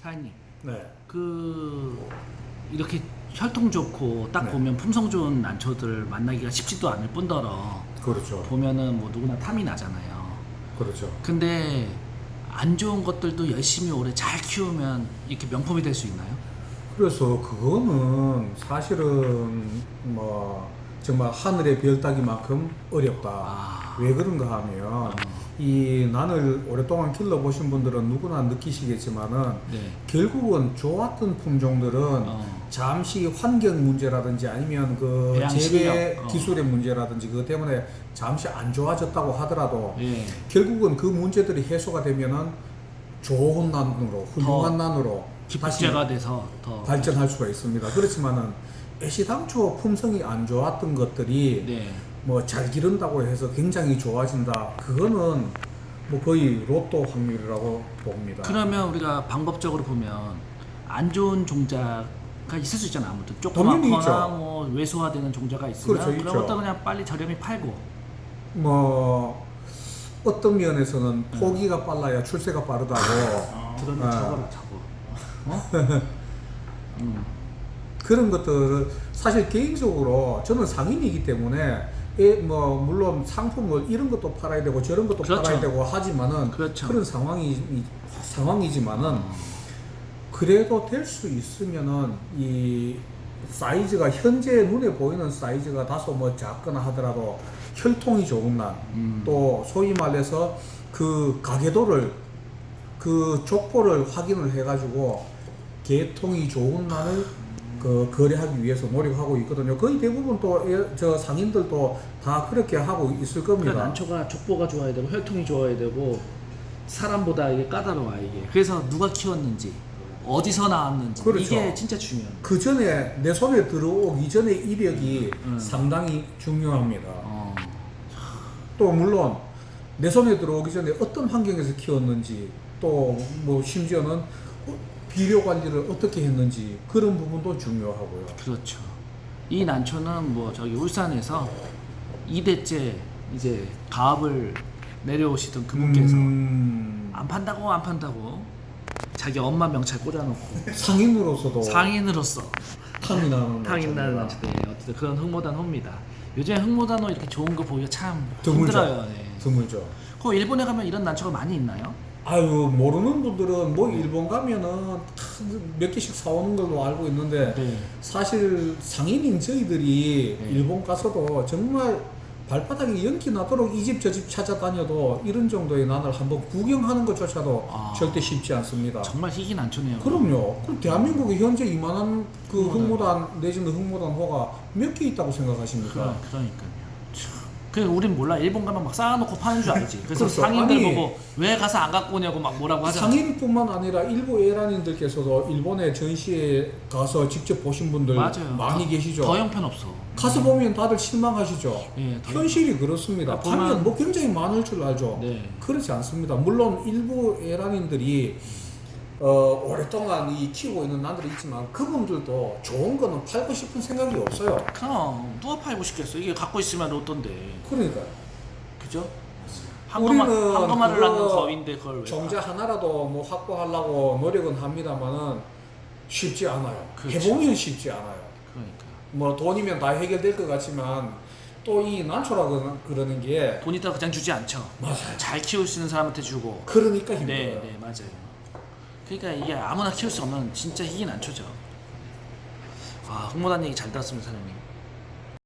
사장님 네. 그 이렇게 혈통 좋고 딱 네. 보면 품성 좋은 난초들 만나기가 쉽지도 않을 뿐더러 그렇죠. 보면은 뭐 누구나 탐이 나잖아요. 그렇죠. 근데 안 좋은 것들도 열심히 오래 잘 키우면 이렇게 명품이 될 수 있나요? 그래서 그거는 사실은 뭐 정말 하늘의 별 따기만큼 어렵다. 아. 왜 그런가 하면 어. 이 난을 오랫동안 길러보신 분들은 누구나 느끼시겠지만은 네. 결국은 좋았던 품종들은 어. 잠시 환경 문제라든지 아니면 그 재배 어. 기술의 문제라든지 그것 때문에 잠시 안 좋아졌다고 하더라도 예. 결국은 그 문제들이 해소가 되면은 좋은 난으로 훌륭한 난으로 다시 돼서 더 발전할 수가 있습니다. 그렇지만은 애시당초 품성이 안 좋았던 것들이 네. 뭐 잘 기른다고 해서 굉장히 좋아진다. 그거는 뭐 거의 로또 확률이라고 봅니다. 그러면 우리가 방법적으로 보면 안 좋은 종자가 있을 수 있잖아 아무튼 조그맣거나. 뭐 외소화되는 종자가 있으면 그렇죠, 그런 있죠. 것도 그냥 빨리 저렴히 팔고 뭐 어떤 면에서는 포기가 빨라야 출세가 빠르다고 들었네 아. 저거라 저거 어? 음. 그런 것들을 사실 개인적으로 저는 상인이기 때문에 예, 뭐 물론 상품을 이런 것도 팔아야 되고 저런 것도 그렇죠. 팔아야 되고 하지만은 그렇죠. 런 상황이 이- 상황이지만은 어. 그래도 될 수 있으면은 이 사이즈가 현재 눈에 보이는 사이즈가 다소 뭐 작거나 하더라도 혈통이 좋은 난, 음. 또 소위 말해서 그 가계도를 그 족보를 확인을 해가지고 개통이 좋은 난을 그 거래하기 위해서 노력하고 있거든요. 거의 대부분 또 저 상인들도 다 그렇게 하고 있을 겁니다. 난초가 족보가 좋아야 되고 혈통이 좋아야 되고 사람보다 이게 까다로워 이게 그래서 누가 키웠는지 어디서 나왔는지 그렇죠. 이게 진짜 중요해요 그 전에 내 손에 들어오기 전에 이력이 음. 상당히 중요합니다. 어. 또 물론 내 손에 들어오기 전에 어떤 환경에서 키웠는지 또 뭐 심지어는 어, 비료 관리를 어떻게 했는지 그런 부분도 중요하고요. 그렇죠. 이 난초는 뭐 저기 울산에서 2대째 이제 가업을 내려오시던 그분께서 음, 안 판다고 안 판다고 자기 엄마 명찰 꽂아놓고 상인으로서도 상인으로서 탕이 나는 탕인 나는 난초입니다. 난초 네, 어쨌든 그런 흑모단호입니다. 요즘에 흑모단호 이렇게 좋은 거 보기가 참 드물죠. 힘들어요. 네. 드물죠. 그 일본에 가면 이런 난초가 많이 있나요? 아유 모르는 분들은 뭐 일본 가면은 몇 개씩 사오는 걸로 알고 있는데 네. 사실 상인인 저희들이 네. 일본 가서도 정말 발바닥에 연기 나도록 이 집 저 집 찾아다녀도 이런 정도의 난을 한번 구경하는 것조차도 아. 절대 쉽지 않습니다. 정말 희귀 난초네요. 그럼요. 그럼 대한민국에 현재 이만한 그 흑모단. 내지는 흑모단 호가 몇 개 있다고 생각하십니까? 그러, 그러니까요. 참. 그 우린 몰라 일본 가면 막 쌓아놓고 파는 줄 알지. 그래서 그렇죠. 상인들 아니, 보고 왜 가서 안 갖고 오냐고 막 뭐라고 하잖아. 상인뿐만 아니라 일부 에란인들께서도 일본의 전시에 가서 직접 보신 분들 맞아요. 많이 더- 계시죠. 더 형편 없어. 가서 보면 다들 실망하시죠. 예, 더 현실이 그렇습니다. 보면- 파면 뭐 굉장히 많을 줄 알죠. 네. 그렇지 않습니다. 물론 일부 에란인들이 어, 오랫동안 이 키우고 있는 난들이 있지만 그분들도 좋은 거는 팔고 싶은 생각이 없어요. 그럼 누가 팔고 싶겠어? 이게 갖고 있으면 로또인데. 그러니까 그죠? 한거만 우리는 한거만을 그거 낳는 거인데 그걸 왜? 종자 하나라도 뭐 확보하려고 노력은 합니다만은 쉽지 않아요. 그렇죠. 해보면 쉽지 않아요. 그러니까 뭐 돈이면 다 해결될 것 같지만 또 이 난초라고 그러는 게 돈 있다고 그냥 주지 않죠. 맞아요. 잘 키울 수 있는 사람한테 주고. 그러니까 힘들어요. 네, 네 맞아요. 그러니까 이게 아무나 키울 수 없는 진짜 희귀 난초죠. 아 홍모단 얘기 잘 들었습니다 사장님.